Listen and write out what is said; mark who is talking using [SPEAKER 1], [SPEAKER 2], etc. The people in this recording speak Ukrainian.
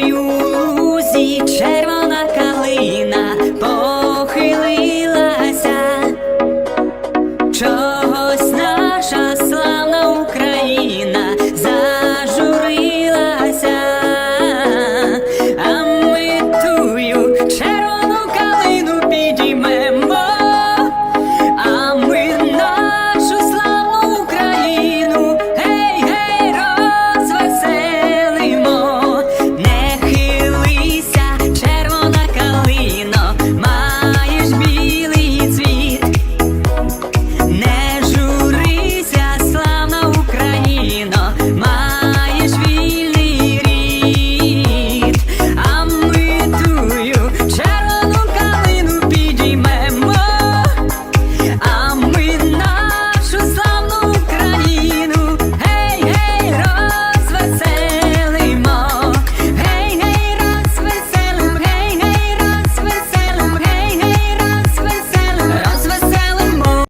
[SPEAKER 1] союзі червона калина похилилася.